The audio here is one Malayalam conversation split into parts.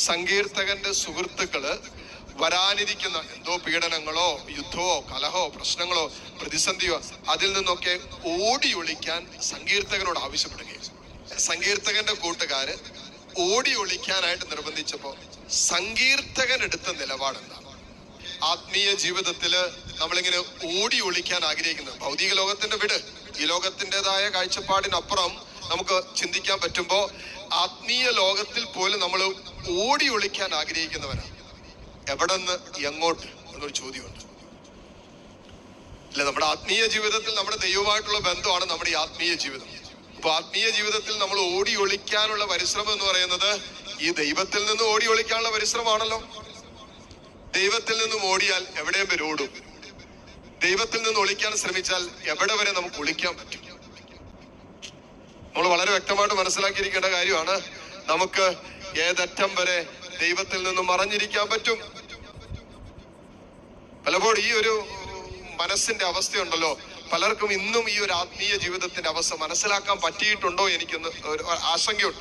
സങ്കീർത്തകന്റെ സുഹൃത്തുക്കൾ വരാനിരിക്കുന്ന എന്തോ പീഡനങ്ങളോ യുദ്ധമോ കലഹോ പ്രശ്നങ്ങളോ പ്രതിസന്ധിയോ അതിൽ നിന്നൊക്കെ ഓടി ഒളിക്കാൻ സങ്കീർത്തകനോട് ആവശ്യപ്പെടുകയും സങ്കീർത്തകന്റെ കൂട്ടുകാര് ഓടി ഒളിക്കാനായിട്ട് നിർബന്ധിച്ചപ്പോ സങ്കീർത്തകൻ എടുത്ത നിലപാടെന്താണ്? ആത്മീയ ജീവിതത്തിൽ നമ്മളിങ്ങനെ ഓടി ഒളിക്കാൻ ആഗ്രഹിക്കുന്നത് ഭൗതിക ലോകത്തിന്റെ വിട് ഈ ലോകത്തിന്റെതായ കാഴ്ചപ്പാടിനപ്പുറം നമുക്ക് ചിന്തിക്കാൻ പറ്റുമ്പോൾ ആത്മീയ ലോകത്തിൽ പോലും നമ്മൾ ഓടി ഒളിക്കാൻ ആഗ്രഹിക്കുന്നവരാണ്. എവിടെ നിന്ന് എങ്ങോട്ട് എന്നൊരു ചോദ്യമുണ്ട്. അല്ല നമ്മുടെ ആത്മീയ ജീവിതത്തിൽ നമ്മുടെ ദൈവമായിട്ടുള്ള ബന്ധമാണ് നമ്മുടെ ഈ ആത്മീയ ജീവിതം. അപ്പൊ ആത്മീയ ജീവിതത്തിൽ നമ്മൾ ഓടി ഒളിക്കാനുള്ള പരിശ്രമം എന്ന് പറയുന്നത് ഈ ദൈവത്തിൽ നിന്ന് ഓടി ഒളിക്കാനുള്ള പരിശ്രമമാണല്ലോ. ദൈവത്തിൽ നിന്നും ഓടിയാൽ എവിടെയും വരെ ഓടും. ദൈവത്തിൽ നിന്ന് ഒളിക്കാൻ ശ്രമിച്ചാൽ എവിടെ വരെ നമുക്ക് ഒളിക്കാൻ പറ്റും? നമ്മൾ വളരെ വ്യക്തമായിട്ട് മനസ്സിലാക്കിയിരിക്കേണ്ട കാര്യമാണ്. നമുക്ക് ഏതറ്റം വരെ ദൈവത്തിൽ നിന്നും മറഞ്ഞിരിക്കാൻ പറ്റും. പലപ്പോഴും ഈ ഒരു മനസ്സിന്റെ അവസ്ഥയുണ്ടല്ലോ. പലർക്കും ഇന്നും ഈ ഒരു ആത്മീയ ജീവിതത്തിന്റെ അവസ്ഥ മനസ്സിലാക്കാൻ പറ്റിയിട്ടുണ്ടോ എനിക്കൊന്ന് ഒരു ആശങ്കയുണ്ട്.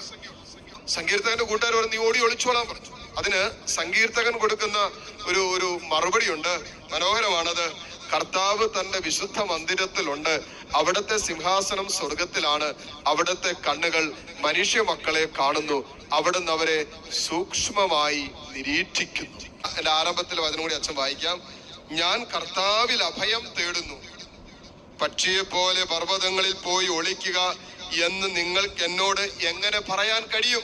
സങ്കീർത്തകന്റെ കൂട്ടുകാർ നീ ഓടി ഒളിച്ചോളാൻ പറഞ്ഞു. അതിന് സങ്കീർത്തകൻ കൊടുക്കുന്ന ഒരു ഒരു മറുപടിയുണ്ട്. മനോഹരമാണത്. കർത്താവ് തന്റെ വിശുദ്ധ മന്ദിരത്തിലുണ്ട്. അവിടുത്തെ സിംഹാസനം സ്വർഗത്തിലാണ് അവിടുത്തെ കണ്ണുകൾ മനുഷ്യ മക്കളെ കാണുന്നു. അവിടുന്ന് അവരെ സൂക്ഷ്മമായി നിരീക്ഷിക്കുന്നു. എന്റെ ആരംഭത്തിൽ അതിനുകൂടി അച്ഛൻ വായിക്കാം. ഞാൻ കർത്താവിൽ അഭയം തേടുന്നു. പക്ഷിയെ പോലെ പർവതങ്ങളിൽ പോയി ഒളിക്കുക എന്ന് നിങ്ങൾക്ക് എന്നോട് എങ്ങനെ പറയാൻ കഴിയും?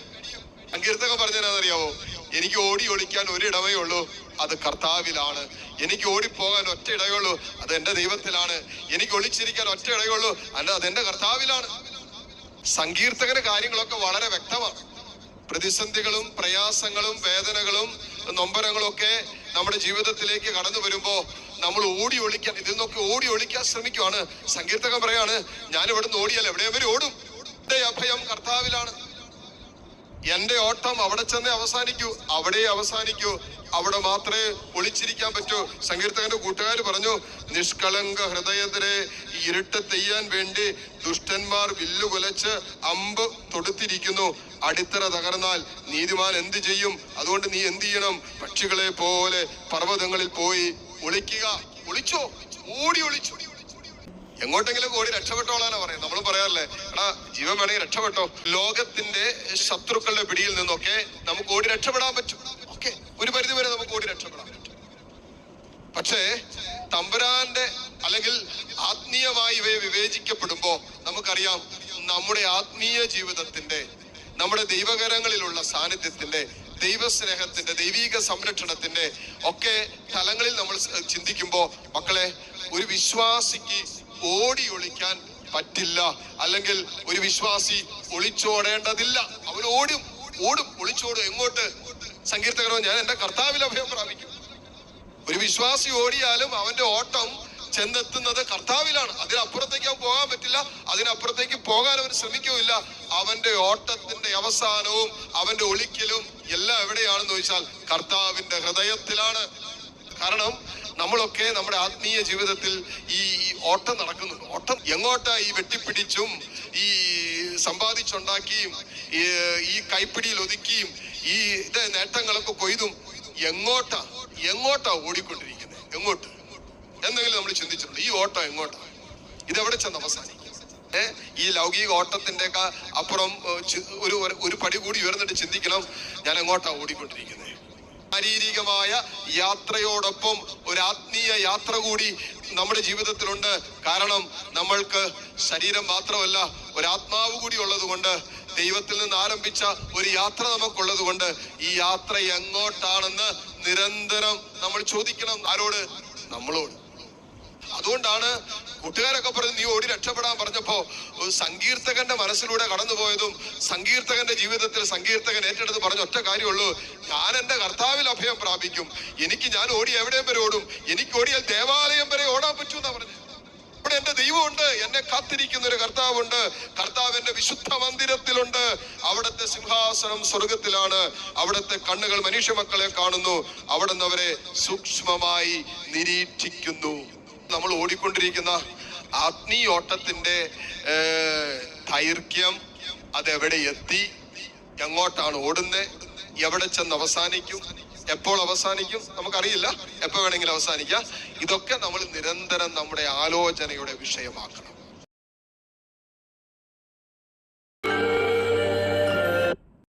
സങ്കീർത്തകം പറഞ്ഞതിനറിയാവോ എനിക്ക് ഓടി ഒളിക്കാൻ ഒരിടമേ ഉള്ളൂ. അത് കർത്താവിലാണ്. എനിക്ക് ഓടിപ്പോകാൻ ഒറ്റ ഇടയുള്ളൂ അത് എന്റെ ദൈവത്തിലാണ്. എനിക്ക് ഒളിച്ചിരിക്കാൻ ഒറ്റ ഇടയുള്ളൂ അല്ല അത് എന്റെ കർത്താവിലാണ്. സങ്കീർത്തകന് കാര്യങ്ങളൊക്കെ വളരെ വ്യക്തമാണ്. പ്രതിസന്ധികളും പ്രയാസങ്ങളും വേദനകളും നൊമ്പരങ്ങളും ഒക്കെ നമ്മുടെ ജീവിതത്തിലേക്ക് കടന്നു വരുമ്പോ നമ്മൾ ഓടി ഒളിക്കാൻ ഇതിൽ നിന്നൊക്കെ ഓടി ഒളിക്കാൻ ശ്രമിക്കുവാണ് സങ്കീർത്തകൻ പറയാണ് ഞാൻ ഇവിടുന്ന് ഓടിയാൽ എവിടെ വരെ ഓടും. അഭയം കർത്താവിലാണ്. എന്റെ ഓട്ടം അവിടെ ചെന്നേ അവസാനിക്കൂ അവിടെ അവസാനിക്കൂ. അവിടെ മാത്രമേ ഒളിച്ചിരിക്കാൻ പറ്റൂ. സങ്കീർത്തകന്റെ കൂട്ടുകാർ പറഞ്ഞു നിഷ്കളങ്ക ഹൃദയത്തിലെ ഇരുട്ട് തെയ്യാൻ വേണ്ടി ദുഷ്ടന്മാർ വില്ലു കുലച്ച് അമ്പ് തൊടുത്തിരിക്കുന്നു. അടിത്തറ തകർന്നാൽ നീതിമാൻ എന്ത് ചെയ്യും? അതുകൊണ്ട് നീ എന്ത് ചെയ്യണം? പക്ഷികളെ പോലെ പർവതങ്ങളിൽ പോയി ഒളിക്കുക. ഒളിച്ചോ? ഓടി ഒളിച്ചു? എങ്ങോട്ടെങ്കിലും ഓടി രക്ഷപ്പെട്ടോളാനാ പറയുന്നത്. നമ്മൾ പറയാറില്ലേ എടാ ജീവൻ വേണമെങ്കിൽ രക്ഷപ്പെട്ടോ. ലോകത്തിന്റെ ശത്രുക്കളുടെ പിടിയിൽ നിന്നൊക്കെ നമുക്ക് ഓടി രക്ഷപ്പെടാൻ പറ്റും. ഓക്കെ ഒരു പരിധി വരെ നമുക്ക് ഓടി രക്ഷപ്പെടാൻ പറ്റും. പക്ഷേ തമ്പുരാന്റെ അല്ലെങ്കിൽ ആത്മീയമായി ഇവയെ വിവേചിക്കപ്പെടുമ്പോ നമുക്കറിയാം നമ്മുടെ ആത്മീയ ജീവിതത്തിന്റെ നമ്മുടെ ദൈവകരങ്ങളിലുള്ള സാന്നിധ്യത്തിന്റെ ദൈവസ്നേഹത്തിന്റെ ദൈവീക സംരക്ഷണത്തിന്റെ ഒക്കെ തലങ്ങളിൽ നമ്മൾ ചിന്തിക്കുമ്പോൾ ചിന്തിക്കുമ്പോ മക്കളെ ഒരു വിശ്വാസിക്ക് ഓടി ഒളിക്കാൻ പറ്റില്ല. അല്ലെങ്കിൽ ഒരു വിശ്വാസി ഒളിച്ചോടേണ്ടതില്ല. അവൻ ഓടും ഓടും ഒളിച്ചോടും. എങ്ങോട്ട്? സങ്കീർത്തകരോ ഞാൻ എന്റെ കർത്താവിൽ അഭയം പ്രാപിക്കും. ഒരു വിശ്വാസി ഓടിയാലും അവന്റെ ഓട്ടം ചെന്നെത്തുന്നത് കർത്താവിലാണ്. അതിനപ്പുറത്തേക്ക് അവൻ പോകാൻ പറ്റില്ല. അതിനപ്പുറത്തേക്ക് പോകാൻ അവൻ ശ്രമിക്കുകയില്ല അവന്റെ ഓട്ടത്തിന്റെ അവസാനവും അവന്റെ ഒളിക്കലും എല്ലാം എവിടെയാണെന്ന് ചോദിച്ചാൽ കർത്താവിന്റെ ഹൃദയത്തിലാണ്. കാരണം നമ്മളൊക്കെ നമ്മുടെ ആത്മീയ ജീവിതത്തിൽ ഈ ഓട്ടം നടക്കുന്നുണ്ട് ഓട്ടം എങ്ങോട്ടാ ഈ വെട്ടിപ്പിടിച്ചും ഈ സമ്പാദിച്ചുണ്ടാക്കിയും ഈ കൈപ്പിടിയിൽ ഒതുക്കിയും ഈ ഇത് നേട്ടങ്ങളൊക്കെ കൊയ്തും എങ്ങോട്ടാ എങ്ങോട്ടാ ഓടിക്കൊണ്ടിരിക്കുന്നത് എങ്ങോട്ട്? എന്തെങ്കിലും നമ്മൾ ചിന്തിച്ചിട്ടുണ്ട്. ഈ ഓട്ടം എങ്ങോട്ടാ? ഇതെവിടെ ചെന്ന് അവസാനിക്കും? ഈ ലൗകിക ഓട്ടത്തിന്റെ അപ്പുറം ഒരു- ഒരു പടി കൂടി ഉയർന്നിട്ട് ചിന്തിക്കണം ഞാൻ എങ്ങോട്ടാ ഓടിക്കൊണ്ടിരിക്കുന്നത് ശാരീരികമായ യാത്രയോടൊപ്പം ഒരു ആത്മീയ യാത്ര കൂടി നമ്മുടെ ജീവിതത്തിലുണ്ട്. കാരണം നമ്മൾക്ക് ശരീരം മാത്രമല്ല ഒരാത്മാവ് കൂടി ഉള്ളത് കൊണ്ട് ദൈവത്തിൽ നിന്ന് ആരംഭിച്ച ഒരു യാത്ര നമുക്കുള്ളത് കൊണ്ട് ഈ യാത്ര എങ്ങോട്ടാണെന്ന് നിരന്തരം നമ്മൾ ചോദിക്കണം. ആരോട്? നമ്മളോട്. അതുകൊണ്ടാണ് കൂട്ടുകാരൊക്കെ പറഞ്ഞ് നീ ഓടി രക്ഷപ്പെടാൻ പറഞ്ഞപ്പോ സങ്കീർത്തകന്റെ മനസ്സിലൂടെ കടന്നുപോയതും സങ്കീർത്തകന്റെ ജീവിതത്തിൽ സങ്കീർത്തകൻ ഏറ്റെടുത്ത് പറഞ്ഞ ഒറ്റ കാര്യമുള്ളൂ. ഞാൻ എന്റെ കർത്താവിൽ അഭയം പ്രാപിക്കും. എനിക്ക് ഞാൻ ഓടി എവിടെയും വരെ ഓടും. എനിക്ക് ഓടിയാൽ ദേവാലയം വരെ ഓടാൻ പറ്റൂന്നാ പറഞ്ഞത് ഇവിടെ എന്റെ ദൈവമുണ്ട് എന്നെ കാത്തിരിക്കുന്ന ഒരു കർത്താവുണ്ട്. കർത്താവിന്റെ വിശുദ്ധ മന്ദിരത്തിലുണ്ട്. അവിടുത്തെ സിംഹാസനം സ്വർഗത്തിലാണ് അവിടുത്തെ കണ്ണുകൾ മനുഷ്യ മക്കളെ കാണുന്നു. അവിടുന്ന് അവരെ സൂക്ഷ്മമായി നിരീക്ഷിക്കുന്നു. നമ്മൾ ഓടിക്കൊണ്ടിരിക്കുന്ന ആത്മീയ ഓട്ടത്തിന്റെ ഏർ, ദൈർഘ്യം അതെവിടെ എത്തി? എങ്ങോട്ടാണ് ഓടുന്നത് എവിടെ ചെന്ന് അവസാനിക്കും? എപ്പോൾ അവസാനിക്കും നമുക്കറിയില്ല. എപ്പോൾ വേണമെങ്കിലും അവസാനിക്കാം. ഇതൊക്കെ നമ്മൾ നിരന്തരം നമ്മുടെ ആലോചനയുടെ വിഷയമാക്കണം.